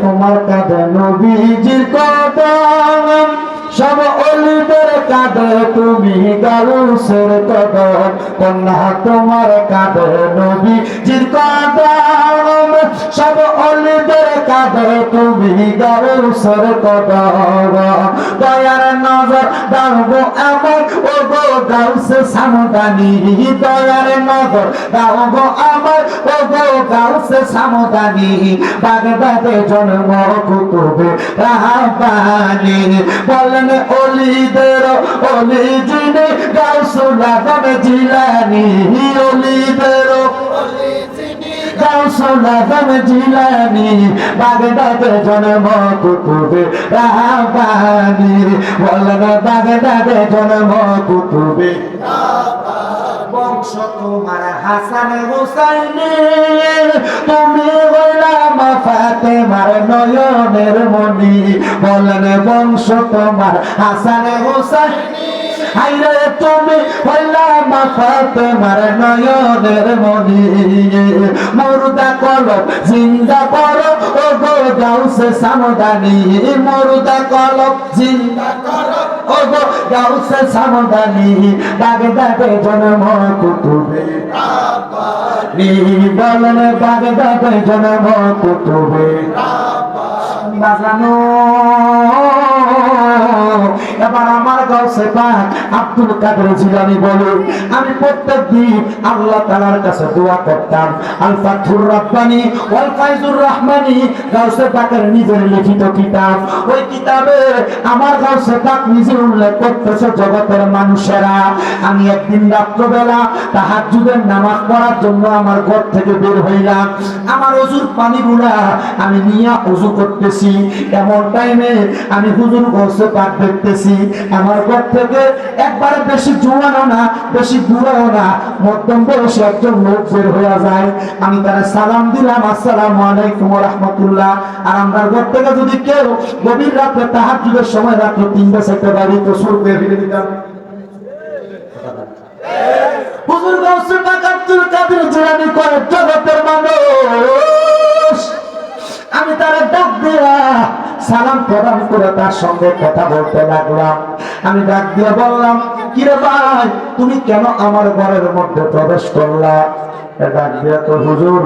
তোমার কাঁধে নবীজির কদম, সব অলিদের কাঁধে তুমি গালুসের কদম, কন্যা তোমার কাঁধে নবীজির কদম, সব অলিদের কাঁধে তুমি গালুসের কদম। দয়ার নজর দাও আমার গাউসে সামদানি, দয়ার নগর। দাও গো আমার, ও গো গাউসে সামদানি বাগদাদে জন্ম কুতুবে রাহাবানি। বলেন অলিদের অলি জিনে গাউসুল আজম জিলানি, অলিদের। গাউসুল আজম জিলানি বাগদাদে জন্ম কুতুবে রাহাবানি বলেন বাগদাদে জন্ম কুতুবে বংশ তোমার হাসান হুসাইনি তুমি হইলাম ফাতেমার নয়নের মনি বলেন বংশ তোমার হাসান হুসাইনি হাইরে তুমি হইলাম ফাতেমার নয়নের মনি মুর্দা কলব জিন্দা করো ও গো গাউসে সামদানি মুর্দা কলব জিন্দা করো ও গো গাউসে সামদানি বাগদাদে জন্ম কুতুবে বলেন বাগদাদে জন্ম কুতুবে বাজানো। এবার আমার পাক আব্দুল কাদের জিলানি বলে আমি প্রত্যেক দিন আল্লাহ কাছে দোয়া করতাম। আল ওয়াল ফাইজুর রহমানি গাউসে পাকের নিজের লিখিত কিতাব। ওই কিতাবে আমার গাউসে পাক নিজে উল্লেখ করতেছে জগতের মানুষেরা। আমি একদিন রাত্রবেলা তাহাজ্জুদের নামাজ পড়ার জন্য আমার ঘর থেকে বের হইলাম। আমার অজুর পানিগুলা আমি নিয়ে অজু করতেছি। এমন টাইমে আমি হুজুর গৌসে পাক দেখতেছি। আমার ঘর থেকে একবারে বেশি জোয়ানো না, বেশি বুড়াও না, মধ্যম বয়সী একজন লোক বের হয়ে যায়। আমি তারা সালাম দিলাম, আসসালামু আলাইকুম রহমতুল্লাহ। আর আমরা ঘর থেকে যদি কেউ গভীর রাত্রে তাহার যুগের সময় রাত্রে তিনটা, চারটা বাড়ি তো শুরু করে ফেলে দিতাম। হুজুর গৌসে পাক আব্দুল কাদের জিলানী কয় জগতের মানুষ। আমি তারা ডাক দিয়া সালাম প্রদান করে তার সঙ্গে কথা বলতে লাগলাম। আমি ডাক দিয়ে বললাম, কিরে ভাই, তুমি কেন আমার ঘরের মধ্যে প্রবেশ করলা? তো, হুজুর,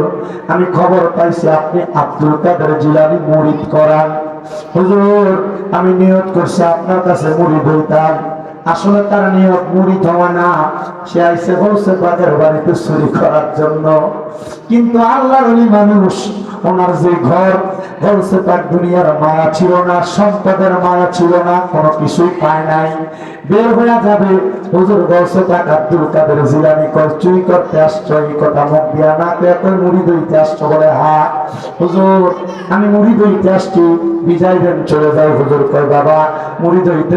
আমি খবর পাইছি আপনি আব্দুল কাদের জিলানি মুরিদ করান। হুজুর, আমি নিয়ত করছি আপনার কাছে মুরিদ হইতাম আসলে তার নিয়ত মুড়ি ধোয়া না। সে আইসে বলছে তাদের বাড়িতে চুরি করার জন্য। কিন্তু আল্লাহর ওই মানুষ, ওনার যে ঘর, বলছে, তার দুনিয়ার মায়া ছিল না, সম্পদের মায়া ছিল না, কোনো কিছুই পায় নাই। বের হয়ে যাবে। হুজুর তাক আব্দুল কাদের জিলানি চুরি করতে আসছো, এই কথা মুখ দিয়া না কয়ে, মুড়ি দইতে আসছো বলে, হা, হুজুর, আমি মুড়ি দইতে আসছি। চলে যাও, হুজুর কয়, বাবা, মুড়ি দইতে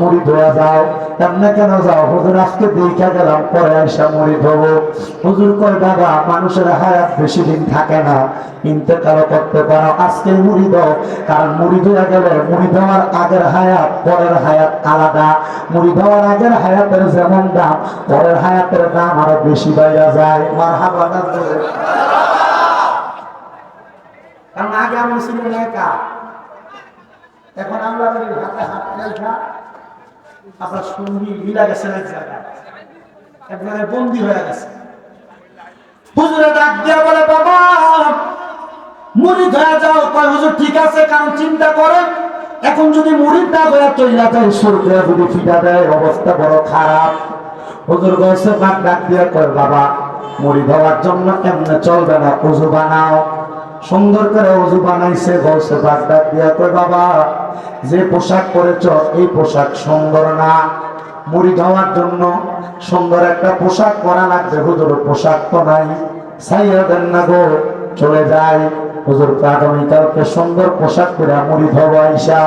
মুড়ি ধোয়া যাও। এমনি কেন যাও? হুজুর, আজকে দেখা গেলাম, পরে আইসা মুড়ি ধোবো। হুজুর কয়, বাবা, মানুষের হায়াত বেশি দিন থাকে না। ইন্তেকালও করতে পারো, আজকে মুড়ি দাও। কারণ মুড়ি ধোয়া গেলে মুড়ি দেওয়ার আগের হায়াত, পরের হায়াত আলাদা। মুড়ি হায়াতের যেমন দাম পরের হায়াতের দাম আরও বেশি বাইরা যায়। কারণ আগে ছিল এখন আমরা হাতে হাত আপনার সঙ্গী মিলা গেছেন এক জায়গায়। বন্দি হয়ে গেছে। হুজুরে ডাক দিয়া বলে, বাবা, মুড়ি ধরে যাও। কয়, হুজুর ঠিক আছে, কারণ চিন্তা করেন এখন যদি মুড়ি না হয়ে চইলা যায় সরকার যদি ফিটা দেয়, অবস্থা বড় খারাপ। হুজুর গেছে বাদ ডাক দিয়া কয় বাবা, মুড়ি ধোয়ার জন্য এমনি চলবে না, উজু বানাও। সুন্দর করে উজু বানাইছে গৌসে বাদ ডাক দিয়া কয় বাবা, যে পোশাক পরেছ, এই পোশাক সুন্দর না। মুড়ি ধোয়ার জন্য সুন্দর একটা পোশাক পরা লাগবে হুজুর পোশাক তো নাই। সাইয়া দেন না গো, চলে যায়। হুজুর আগামীকালকে সুন্দর পোশাক পরে মুড়ি ধোব আইসা,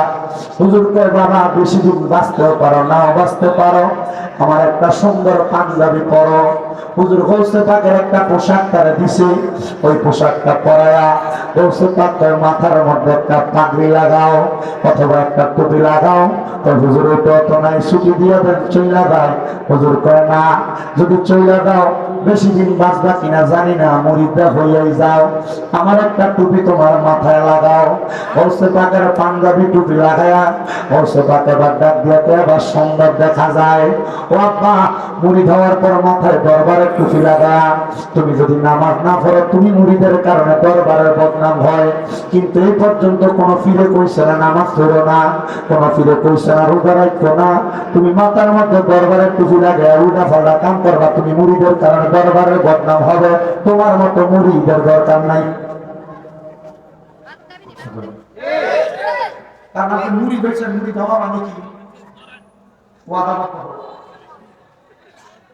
হুজুরকে বাবা বেশি দিন বাঁচতেও পারো, নাও বাঁচতে পারো। আমার একটা সুন্দর পাঞ্জাবি পরো। হুজুর গৌসে পাকের একটা পোশাক তারা দিছে। ওই পোশাকটা পরায়া গৌসে পাকের মাথার মধ্যে একটা পাগড়ি লাগাও, অথবা একটা টুপি লাগাও। তো হুজুর ওইটা তো নাই ছুটি দিয়ে দেন, চইলা দেয় হুজুর কয়, না, যদি চইলা দাও বেশি দিন বাঁচবা কিনা জানি না মরিদা হইয়াই যাও। আমার একটা টুপি তোমার মাথায় লাগাও। বলছে পাকের পাঞ্জাবি টুপি লাগায়া বলছে পাকে ডাক দিয়াতে আবার সুন্দর দেখা যায়। ও আব্বা, মুড়ি খাওয়ার পর মাথায় দরবারের টুপি লাগা তুমি যদি নামাজ না পড়ো, তুমি মুড়িদের কারণে দরবারের বদনাম হয়। কিন্তু এই পর্যন্ত কোনো ফিরে কইছে না, নামাজ পড়ো না। কোনো ফিরে কইছে না, রোজা রাখতো না। তুমি মাথার মধ্যে দরবারের টুপি লাগে উল্টা ফাল্টা কাম করবা, তুমি মুড়িদের কারণে দরবারের বদনাম হবে। তোমার মতো মুড়িদের দরকার নাই। মানে মুড়ি বেচেন মুড়ি খাওয়া মানে কি? মত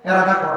এরাদা কর।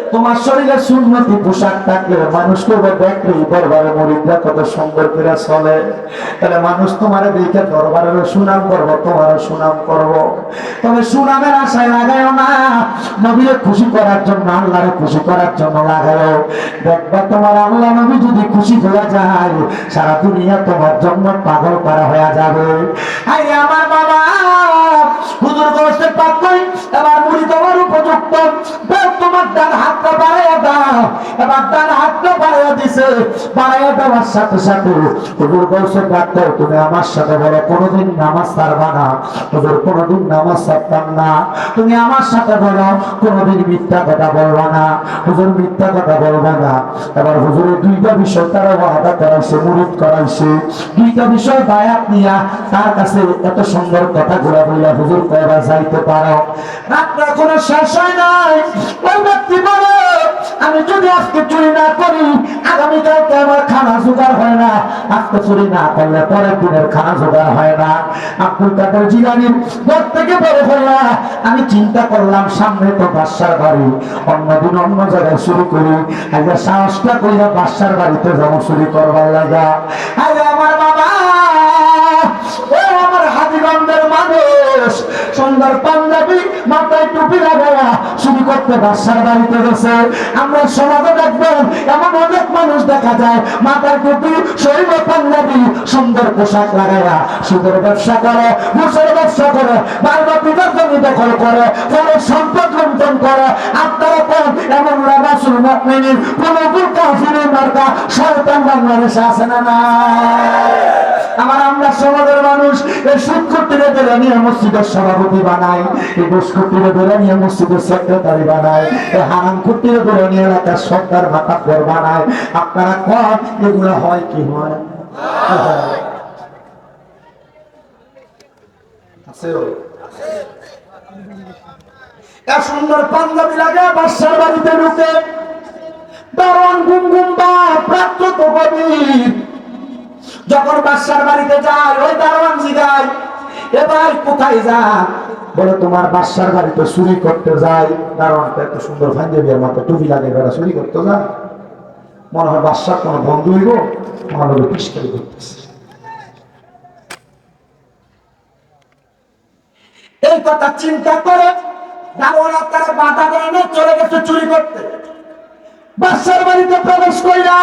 তোমার শরীরে সুন্নতি পোশাক থাকলে মানুষ করবে দেখলে দরবারে মরিদরা কত সুন্দর করে চলে। তাহলে মানুষ তোমার দেখে দরবারের সুনাম করব তোমার সুনাম করব। তবে সুনামের আশায় লাগায়ও না নবীরে খুশি করার জন্য আল্লাহরে খুশি করার জন্য লাগায়ও। দেখবা তোমার আল্লাহ নবী যদি খুশি হয়ে যায়, সারা দুনিয়া তোমার জন্য পাগল করা হয়ে যাবে। আই আমার এবার ডান হাতটা বাড়াইয়া দিছে। বাড়াইয়া দেওয়ার সাথে সাথে হুজুর বলছে ডাক্তার তুমি আমার সাথে বলো, কোনোদিন নামাজ না। হুজুর, কোনোদিন নামাজ না। তুমি আমার সাথে বলো, কোনোদিন মিথ্যা কথা বলবা না। হুজুর, মিথ্যা কথা বলবা না। এবার হুজুরের দুইটা বিষয় তারা ওয়াদা করাইছে করাইছে। দুইটা বিষয় বায়াত নিয়া তার কাছে এত সুন্দর কথা ঘুরা হুজুর যাইতে পারো। এখনও শেষ হয় নাই। আজকে চুরি না করি আগামীকালকে আমার খানা জোগাড় হয় না। আজকে চুরি না করলে পরের দিনের খানা জোগাড় হয় না। আব্দুল কাদের জিলানির ঘর থেকে বের হইয়া আমি চিন্তা করলাম, সামনে তো বাসার বাড়ি। অন্যদিন অন্য জায়গায় শুরু করি। আজকে সাহসটা কইরা বাসার বাড়িতে যাব চুরি করবার লাগা। আরে আমার বাবা, ও আমার হাজিগঞ্জের মানুষ, সুন্দর পাঞ্জাবি, মাথায় টুপি লাগায়া শুরু করতে বাসার বাড়িতে গেছে। আমরা সমাজে দেখবেন এমন অনেক মানুষ দেখা যায় মাথায় টুপি, শরীরে সুন্দর পোশাক লাগাইয়া সুদের ব্যবসা করে, ঘুষের ব্যবসা করে, বারবার পিতার দখল করে পরে সম্পদ লুণ্ঠন করে। আপনারা কোন এমন রাবাসুল মুমিনিন কোন ফিরে মার্কা শয়তান বাংলাদেশে আছে না না আমার আমরা সমাজের মানুষ, এই কুটিরে ধরে নিয়ে মসজিদের সভাপতি বানাই, এই কুটিরে ধরে নিয়ে মসজিদের সেক্রেটারি বানাই, এই হারাম কুটিরে ধরে নিয়ে এলাকার সরকার মাতাব্বর বানায় আপনারা কন, এগুলো হয় কি হয়? বাড়িতে ঢুকে। দারোয়ান গুম গুম বা প্রাপ্ত গভীর যখন বাসার বাড়িতে যায়, ওই দারোয়ান জিগায় এবার কোথায় যান? বলে, তোমার বাসার বাড়িতে চুরি করতে যাই। দারোয়ান তো এত সুন্দর পাঞ্জাবির মাথায় টুপি লাগে বেড়া, চুরি করতে যায় মনে হয় বাসার কোনো বন্ধু হইব মনে হবে পিস্কারি করতেছে। এই কথা চিন্তা করে দারোয়ান তারা বাধা দেয় না, চলে গেছে চুরি করতে। বাসার বাড়িতে প্রবেশ কইরা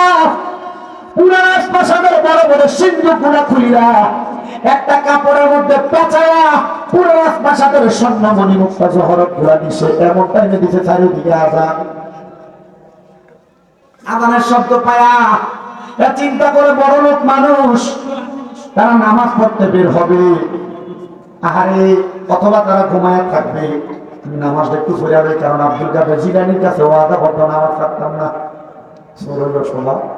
শব্দ পায়া। চিন্তা করে বড় লোক মানুষ, তারা নামাজ পড়তে বের হবে। আহারে, অথবা তারা ঘুমায় থাকবে। নামাজটা একটু পড়ে যাবে কারণ আব্দুল কাদের জিলানির কাছে ও আধা বদ্ধ নামাজ থাকতাম না। শোভা এটা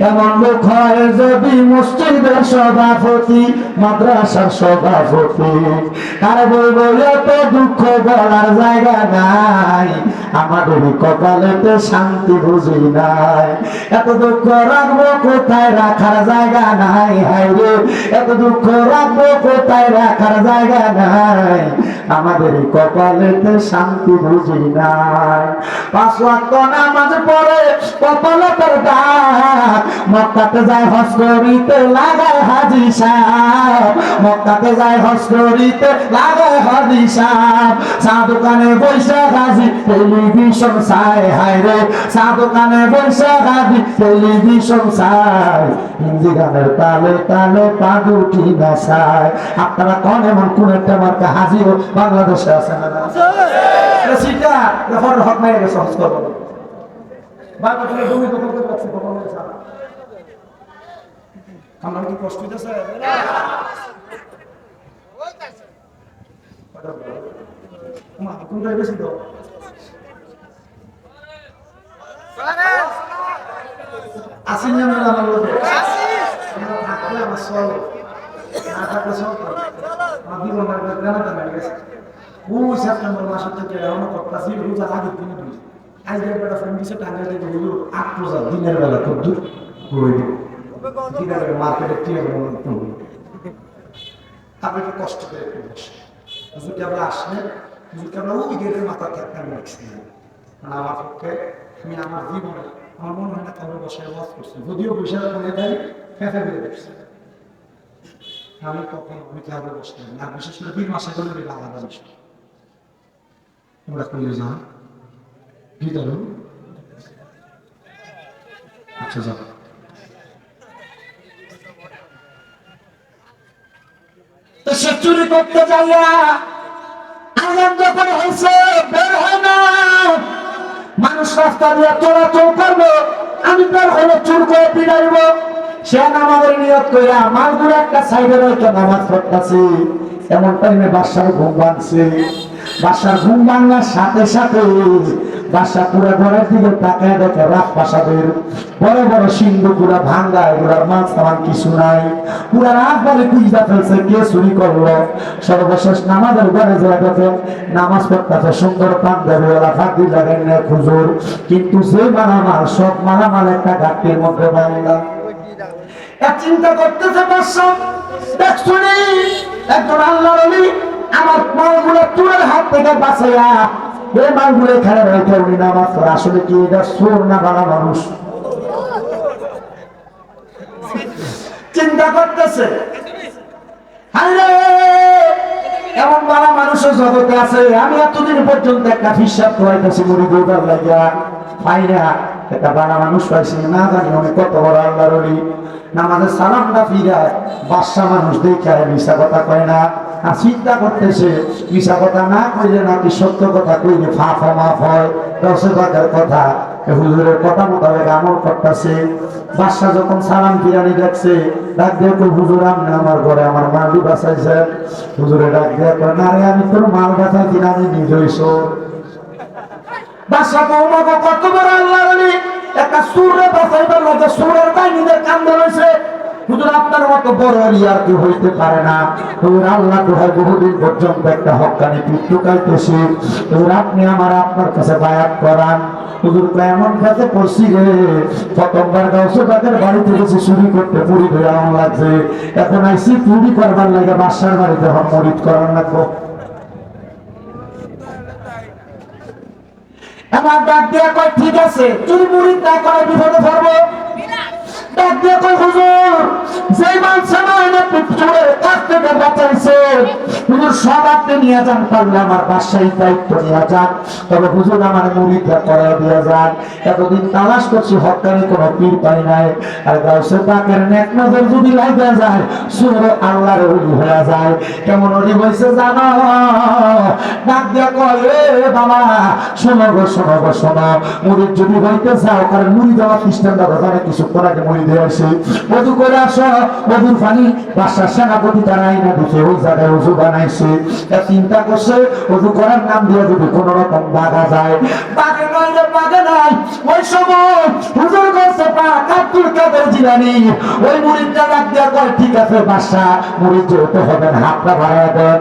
এমন হয় যদি আর দুঃখ জায়গা নাই। আমাদের কপালেতে শান্তি বুঝি নাই। এত দুঃখ রাখব কোথায় রাখার জায়গা নাই? হাই রে, এত দুঃখ রাখব কোথায় রাখার জায়গা নাই? আমাদের কপালেতে শান্তি বুঝি নাই। পাঁচ ওয়াক্ত নামাজ পড়ে কপালে তোর মক্কাতে যায় হজ করিতে লাগায় হাজি সাহেব মক্কাতে যায় হজ করিতে লাগায় হাজি সাহেব চা দোকানে বৈশা হাজি টেলিভিশন হায় রে। চা দোকানে বৈশা হাজি টেলিভিশন চাই। হিন্দি গানের তালে তালে পাগুটি নাচায়। আপনারা কোন এমন কোন একটা মার্কা হাজিও বাংলাদেশে আছে। না সেটা হক মেরে গেছে হজ করব বাংলাদেশের ভূমি দখল করে রাখছে কখন হয়েছে আমার কি কষ্ট হইতেছে? কোনটা বেশি তো আসেনি আমরা আমার লোকে আমরা থাকলে আমার চল না থাকলে চলতো আমার ওই সেপ্টেম্বর মাসের থেকে রোজা আগের দিনে দুই আজ একটা ফ্রেন্ড দিছে টাঙ্গাই থেকে হইল আট রোজা দিনের বেলা খুব দূর দিব দিনের বেলা মার্কেটে টিয়ার আপনি একটু কষ্ট করে একটু বসে। হুজুরকে আমরা আসলে, হুজুরকে আমরা ওই গেটের মাথা থেকে আমি রাখছি মানে আমার পক্ষে, আমি আমার জীবনে, আমার মনে হয় না কারও বসে ওয়াজ করছি। যদিও বসে মনে দেয় ফেঁফে বেড়ে দেখছি আমি কখনো আমি ক্লাবে বসতে না বিশেষ করে দুই মাসে করে আলাদা বিষয় তোমরা করলে যাও। ভিতরে। আচ্ছা যাও। চুরি করতে যাইয়া আগাম যখন হয়েছে, বের হয় মানুষ রাস্তা দিয়ে চলাচল করব, আমি বের হলে চুর করে পিড়াইব সে নামাজের নিয়ত কইরা মালগুলো একটা সাইডে রয়েছে নামাজ পড়তেছি। এমন টাইমে বাসার ঘুম ভাঙছে। বাসার ঘুম ভাঙার সাথে সাথে বাসা পুরা ঘরের দিকে তাকায় দেখে রাত প্রাসাদের বড় বড় সিন্ধু পুরা ভাঙ্গা এগুলার মাছ আমার কিছু নাই। পুরা রাত বলে কুইজা ফেলছে, কে চুরি করল? সর্বশেষ নামাজের ঘরে যায় দেখে নামাজ পড়তেছে সুন্দর পান দেবে ওরা ফাঁকি লাগাই নেয় খুজুর। কিন্তু যে মালামাল, সব মালামাল একটা ঘাটতির মধ্যে বাংলা এক চিন্তা করতেছে দর্শক দেখছ নি? একজন আল্লাহ রবি আমার মালগুলো চুরের হাত থেকে বাঁচাইয়া এই মালগুলো এখানে রেখে উনি নামাজ পড়ে। আসলে কি এটা সুর না বাড়া মানুষ? চিন্তা করতেছে। এমন বালা মানুষের জগতে আছে। আমি এতদিন পর্যন্ত একটা হিসাব খোয়াইতেছি মুড়ি দৌড়ার লাগিয়া। পাই না একটা বালা মানুষ পাইছি, না জানি অনেক কত বড় আল্লাহ রলি নামাজের সালামটা ফিরায়, বাদশা মানুষ দেখে মিশা কথা কয় না। আর চিন্তা করতেছে মিশা কথা না কইলে নাকি সত্য কথা কইলে ফাফ মাফ হয়। দশে টাকার কথা হুজুরের কথা মোতাবেক আমল করতেছে। বাদশা যখন সালাম ফিরানি দেখছে, ডাক দিয়ে কই, হুজুর, আপনি আমার ঘরে আমার মালি বাঁচাইছেন? হুজুরে ডাক দিয়ে কয়, না রে, আমি তোর মাল বাঁচাইছি না, আমি নিজেই চোর। বাদশা কৌমাকে কত বড় আল্লাহ একটা সুরে বাঁচাইবার লাগে সুরের বাহিনীদের কান্দে রয়েছে। হুজুর, আপনার মতো বড় আলী কেউ হইতে পারে না। হুজুর, আল্লাহ তো হয় বহুদিন পর্যন্ত একটা হকানি পিঠু কাইতেছি হুজুর, আপনি আমার আপনার কাছে বায়াত করান। হুজুর এমন কাছে পড়ছি রে, প্রথমবার গাউসে বাগের বাড়িতে গেছি, চুরি করতে পুরি ধরে আমার লাগছে। এখন আইসি, চুরি করবার লাগে বাসার বাড়িতে হক মরিত করার লাগবো। আমার ডাক দিয়া কয়, ঠিক আছে চুরি মুড়ি না করে বিপদে পড়ব। ডাক দিয়া কয় হুজুর যে মানুষ আমার চোরের কাছ থেকে বাঁচাইছে হুজুর সব আপনি নিয়ে যান আমার বাসায় দায়িত্ব নিয়ে যান। তবে হুজুর আমার মুড়িটা দিয়ে যান। এতদিন তালাশ করছি, হকানি কোনো পীর পাই নাই। আর গাউসে পাকের নেক নজর যদি লাগে যায় সুর আল্লাহর হয়ে যায়। কেমন হয়েছে জানো? ডাক দিয়া বাবা, শোনো গো শোনো গো, শোনো। মুড়ির যদি হইতে কারণ মুড়ি দেওয়া খ্রিস্টানরা ওখানে কিছু আগে মুড়ি দিয়ে আসে। মধু করে আসো পানি বাসার সেনাপতি তারা আইনা দিতে ওই জায়গায় উজু বানাইছে এ চিন্তা করছে অজু করার নাম দিয়ে যদি কোনো রকম বাধা যায়। নয় রে ওই সময় হুজুর করছে কাদের জিলানি, ওই মুরিদটা ডাক কয় ঠিক আছে বাসা মুরিদ যেহেতু হবেন, হাতটা দেন।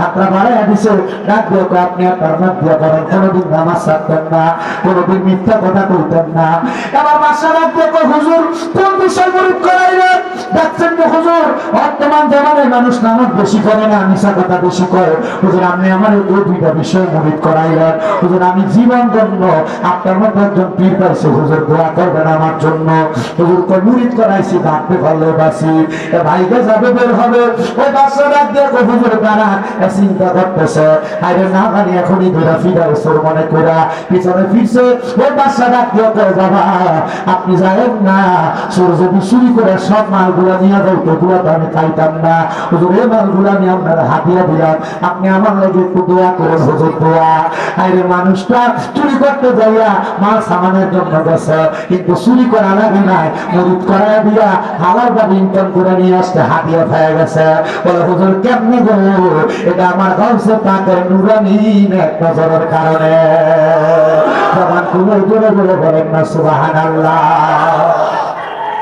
হাতটা দিছে, ডাক দিয়ে কয়, আপনি আপনার দিয়ে করেন, কোনোদিন নামাজ ছাড়তেন না, কোনোদিন মিথ্যা কথা কইতেন না। এবার বাসা ডাক দিয়ে কয়, হুজুর, কোন বিষয় মুরিদ করাইলেন? হুজুর, বর্তমান জামানায় মানুষ নামাজ বেশি করে না মিশা কথা বেশি করে। হুজুর, আপনি আমার এই দুইটা বিষয় মুরিদ করাইলেন। হুজুর, আমি জীবন জন্য আপনার মতো একজন পীর পাইছি, হুজুর, দোয়া করবেন আমার জন্য। হুজুর, কই মুরিদ করাইছি ভাইকে যাবে বের হবে। ওই দিয়ে হুজুর চিন্তা করতেছে। আরে না জানি, এখনই ধরা ফিরা মনে করা পিছনে ফিরছে। ওই দিয়ে বাবা, আপনি জানেন না। চোর করে সব মালগুলা নিয়ে যাইতো গুলা তো আমি খাইতাম না। হুজুর এই মালগুলা নিয়ে আপনার হাতিয়া দিলাম আপনি আমার লাগে একটু দোয়া করেন হুজুর দোয়া। আরে মানুষটা চুরি করতে যাইয়া মাল সামানের জন্য গেছে, কিন্তু চুরি করা লাগে নাই। মরিদ করা দিয়া হালাল ভাবে ইনকাম করে নিয়ে আসতে হাতিয়া হয়ে গেছে। বলে, হুজুর, কেমনি গো? এটা আমার গলসে পাকের নুরানি এক নজরের কারণে। তখন খুলে জোরে জোরে বলেন না সুবাহান আল্লাহ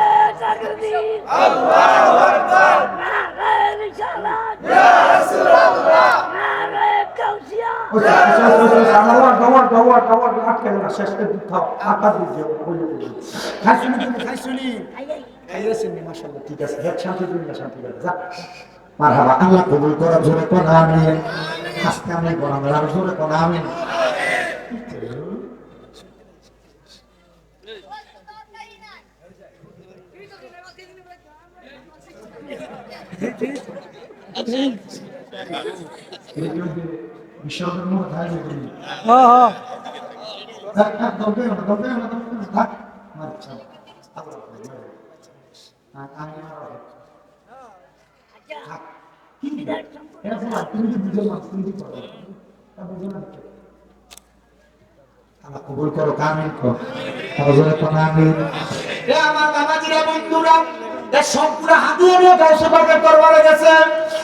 ওই আচ্ছা, আচ্ছা, আচ্ছা, আচ্ছা, আমার ডবল ডবল ডবল আটকে না শেষ করে দিতে হবে আটকা দিতে হবে ওই ওই, ওই। খাইছুনি তুমি খাইছুনি খাইয়েছেন মাশাআল্লাহ ঠিক আছে শান্তি শান্তি যা মারহাবা আল্লাহ কবুল করা জোরে কোন আমিন আজকে আমি বলাম আর জোরে কোন আমিন বিশ্বকর্ম কোথায় আল্লাহ কবুল করো কামিন করো কোন আমিন এ আমার বাবাজিরা বন্ধুরা এ সবগুলো হাতিয়ে গেছে।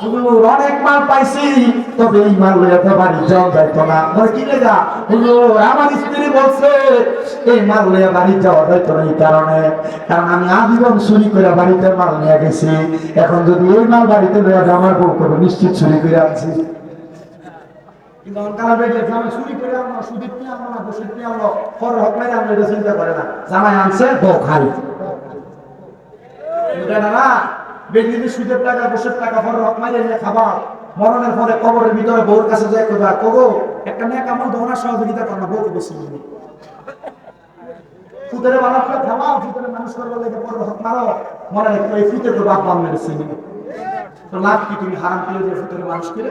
হুজুর অনেক মাল পাইছি, তবে এই মাল লইয়া তো বাড়ি যাওয়া যাইতো না। বলে, কি লেগা? হুজুর, আমার স্ত্রী বলছে, এই মাল লইয়া বাড়ি যাওয়া যাইতো না এই কারণে। কারণ আমি আজীবন চুরি করে বাড়িতে মাল নিয়ে গেছি। এখন যদি এই মাল বাড়িতে লইয়া আমার বউ করব নিশ্চিত চুরি করে আনছি। কিন্তু অনকালা বেরিয়ে আমি চুরি করে আনলো, সুদীপ নিয়ে আনলো না বসিত নিয়ে আনলো, ফর হক মেরে আনলো এটা চিন্তা করে না। জামাই আনছে, বউ এটা না না সুদের টাকা বসের টাকা ফর রক মাইলে নিয়ে খাবা মরণের পরে কবরের ভিতরে বউর কাছে যায় কবা কগো, একটা মেয়ে আমল দোনা সহযোগিতা করো না, বউকে বসে ফুতের করে খাওয়াও ফুতের মানুষ করবে লেগে, পরে হক মারো। মনে রেখো এই ফুতের তো বাপ বাপ মেরেছে। তো লাভ কি? তুমি হারাম করে দিয়ে ফুতের মানুষ করে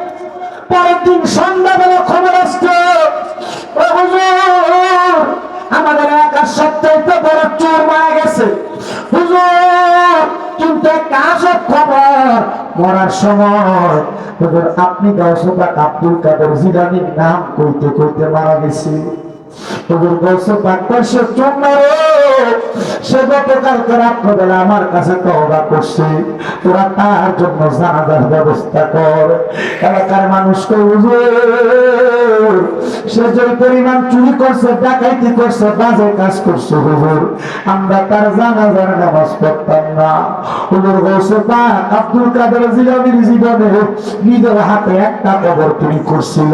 পরের দিন সন্ধ্যাবেলা খবর হুজুর, আমাদের এলাকার সবচাইতে বড় চোর মারা গেছে। কিন্তু আজব খবর মরার সময়। আপনি গৌসপাক আব্দুল কাদের জিলানির নাম কইতে কইতে মারা গেছে। হুজুর গৌসপাক কইছে চোর মারে। ডাকাইতি করছে, বাজে কাজ করছে, হুজুর। আমরা তার জানাজার নামাজ না। হুজুর আব্দুল কাদের জীবনে নিজের হাতে একটা কবর তুমি করছিল।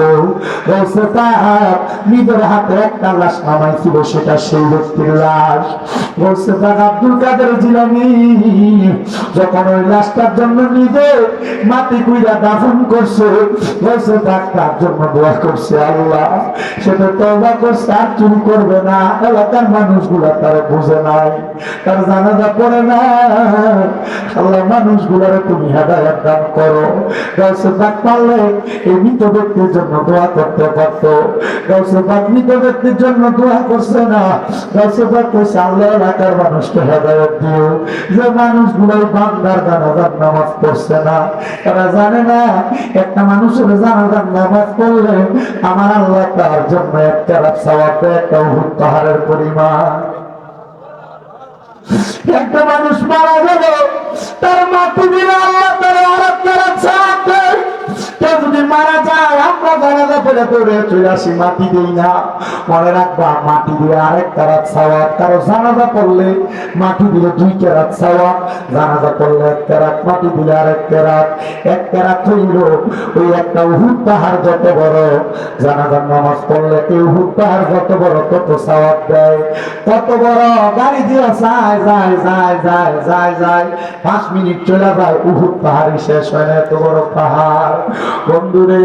নিজের হাতে একটা লাশ নামাইছিল, সেটা সেই ব্যক্তির লাশ। গৌসে পাক আব্দুল কাদের যখন ওই লাশটার জন্য নিজে মাটি কুইরা দাফন করছে জন্য দোয়া করছে আল্লাহ সেটা তওবা করছে, আর চুরি করবে না মানুষগুলা তারা বুঝে নাই, তার জানাজা পড়ে না, আল্লাহ মানুষগুলারে তুমি হেদায়ত দান করো। গৌসে পাক পারলে এই মৃত ব্যক্তির জন্য দোয়া করতে পারতো। গৌসে পাক মৃত ব্যক্তির জন্য দোয়া করছে না। কইছে একটা মানুষের নামাজ পড়লে আমার আল্লাহ তার জন্য একটা একটা পরিমাণ। একটা মানুষ মারা গেল, তার জানাজা পড়ে চলে আসি, মাটি না। মনে রাখবা, মাটি দিয়ে আরেক কারাত সাওয়াব। কারও জানাজা মাটি দুই কেরাত সাওয়াব। জানাজা এক কেরাত, মাটি দিলে আরেক কেরাত। এক কেরাত হইল ওই একটা উহুদ পাহাড় যত বড়। জানাজার নামাজ পড়লে এই উহুদ পাহাড় যত বড়, তত সাওয়াব দেয়। কত বড়, গাড়ি দিয়ে যায় যায় যায় যায় যায় যায়। পাঁচ মিনিট চলে যায়, উহুদ পাহাড় শেষ হয় না, এত বড় পাহাড়। বন্ধুরে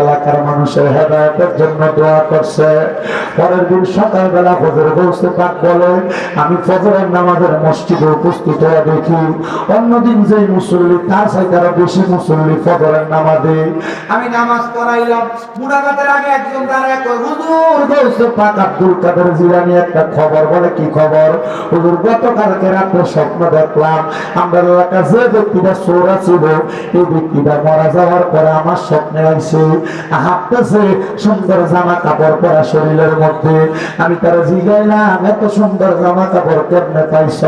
এলাকার মানুষের জন্য দোয়া করছে। পরের দিন সকালবেলা ফজর পাক বলে আমি ফজরের নামাজের মসজিদে উপস্থিত দেখি অন্যদিন মুসল্লি তার বেশি মুসল্লি ফজরের নামাজে। আমি নামাজ পড়াইলাম আগে একজন দাঁড়ায় কয়, হুজুর পাক আব্দুল কাদের একটা খবর। বলে কি খবর? হুজুর গতকালকে রাত্রে স্বপ্ন দেখলাম আমরা এলাকা যে ব্যক্তিটা চোরা ছিল এই ব্যক্তিটা মারা যাওয়ার পরে আমার স্বপ্নে আইছে। হাঁটতেছে সুন্দর জামা কাপড় পরা শরীরের মধ্যে। আমি তারা জিগাইলাম, এত সুন্দর জামা কাপড় কেমনে পাইছ?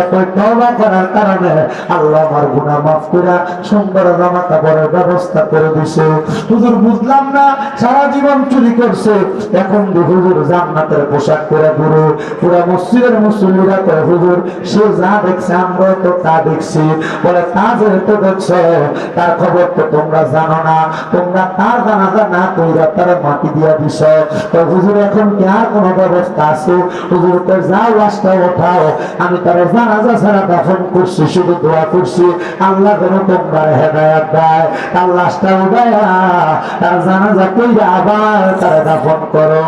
এত তওবা করার কারণে আল্লাহ আমার গুনাহ মাফ করে সুন্দর জামা কাপড়ের ব্যবস্থা করে দিছে। হুজুর, বুঝলাম না, সারা জীবন চুরি করছে। এখন যে হুজুর জান্নাতের পোশাক পরে ঘুরে, পুরা মসজিদের মুসল্লিরা করে হুজুর, সে যা দেখছে আমরা তো তা দেখছি। বলে, তা যেহেতু দেখছ, তার খবর তো তোমরা জানো না তোমরা তার জানাজা না কইরা তার মাটি দিয়া দিছ। তো হুজুর, এখন কি কোনো ব্যবস্থা আছে? হুজুর, তো যাও লাশটা ওঠাও। আমি তার জানাজা ছাড়া দাফন করছি, শুধু দোয়া করছি। আল্লাহ যেন তোমরা হেদায়াত দেয়। তার লাশটা উঠায়া, তার জানাজা কইরা আবার তার দাফন করো।